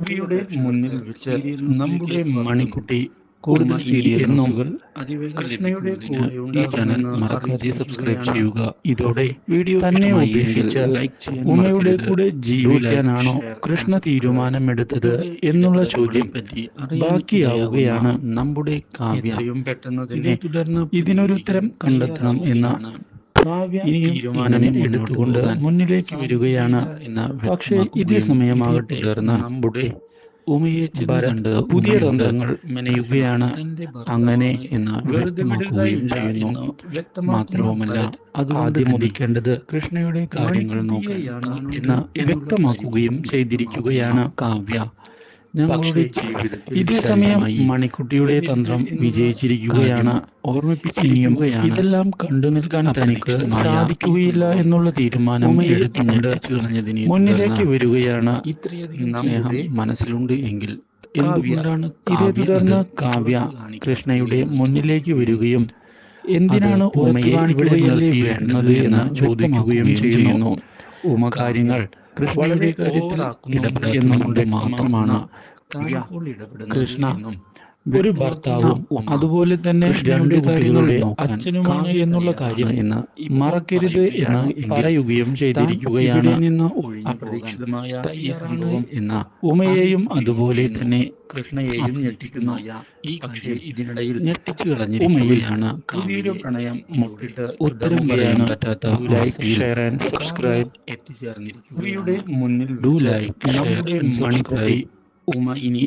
ടിവിയുടെ മുന്നിൽ വെച്ച് നമ്മുടെ മണിക്കുട്ടി കൂടുതൽ സീരിയൽ ന്യൂസുകൾ കൃഷ്ണയുടെ ഈ ചാനൽ മറക്കാതെ സബ്സ്ക്രൈബ് ചെയ്യുക. ഇതോടെ വീഡിയോ തന്നെ ഇഷ്ടമായി ഉപേക്ഷിച്ച് എങ്കിൽ ലൈക്ക് ചെയ്യാൻ ഉമയുടെ കൂടെ ജീവിക്കാനാണോ കൃഷ്ണ തീരുമാനമെടുത്തത് എന്നുള്ള ചോദ്യം ബാക്കിയാവുകയാണ്. നമ്മുടെ കാവ്യം. ഇതേ തുടർന്ന് ഇതിനൊരു ഉത്തരം കണ്ടെത്തണം എന്ന കാവ്യ ഇനിയും തീരുമാനം എടുത്തുകൊണ്ട് മുന്നിലേക്ക് വരികയാണ് എന്ന പക്ഷേ ഇതേ സമയമാകട്ടെ നമ്മുടെ ഉമയെ കണ്ട് പുതിയ തന്ത്രങ്ങൾ മെനയുകയാണ് അങ്ങനെ എന്ന് വ്യക്തമാക്കുകയും ചെയ്യുന്നു. മാത്രവുമല്ല അത് ആദ്യം ഉദിക്കേണ്ടത് കൃഷ്ണയുടെ കാര്യങ്ങൾ നോക്കുകയാണ് എന്ന് വ്യക്തമാക്കുകയും ചെയ്തിരിക്കുകയാണ് കാവ്യ. ഞങ്ങളുടെ ഇതേ സമയം മണിക്കുട്ടിയുടെ തന്ത്രം വിജയിച്ചിരിക്കുകയാണ്. ഓർമ്മിപ്പിച്ചിരിക്കുകയാണ് ഇതെല്ലാം കണ്ടു നിൽക്കാൻ തനിക്ക് സാധിക്കുകയില്ല എന്നുള്ള തീരുമാനം എടുത്തുകൊണ്ട് മുന്നിലേക്ക് വരികയാണ്. ഇത്രയധികം സ്നേഹം മനസ്സിലുണ്ട് എങ്കിൽ എന്തുകൊണ്ടാണ് ഇതേ തുടർന്ന് കാവ്യ കൃഷ്ണയുടെ മുന്നിലേക്ക് വരികയും എന്തിനാണ് ഉമയെ ഇവിടെ എന്ന് ചോദിക്കുകയും ചെയ്യുന്നു. ഉമ കാര്യങ്ങൾ കൃഷ്ണയുടെ വളരെ കാര്യത്തിൽ ഇടപെടുന്നത് മാത്രമാണ് കൃഷ്ണ ഒരു ഭർത്താവും അതുപോലെ തന്നെ രണ്ട് കാര്യങ്ങൾ കുട്ടികളുടെ അച്ഛനുമാണ് എന്നുള്ള കാര്യം എന്ന് മറക്കരുത് എന്ന് പറയുകയും ചെയ്തിരിക്കുകയാണ് അപ്രതീക്ഷിതമായ ഈ സംഭവം എന്ന ഉമയെയും അതുപോലെ തന്നെ കൃഷ്ണയെയും ഞെട്ടിക്കുന്ന. ഈ കക്ഷി കാര്യം ഇതിനിടയിൽ ഞെട്ടിച്ചു കളഞ്ഞിരിക്കുകയാണ്. പുതിയൊരു പ്രണയം മുട്ടിട്ട് ഉത്തരം പറയാൻ. പറ്റാത്ത ലൈക്ക് ഷെയർ ആൻഡ് സബ്സ്ക്രൈബ് എത്തിച്ചേർന്നിരിക്കുകയുടെ മുന്നിൽ ഡു ലൈക്ക് നമ്മുടെ മണിക്കുട്ടി ഉമ ഇനി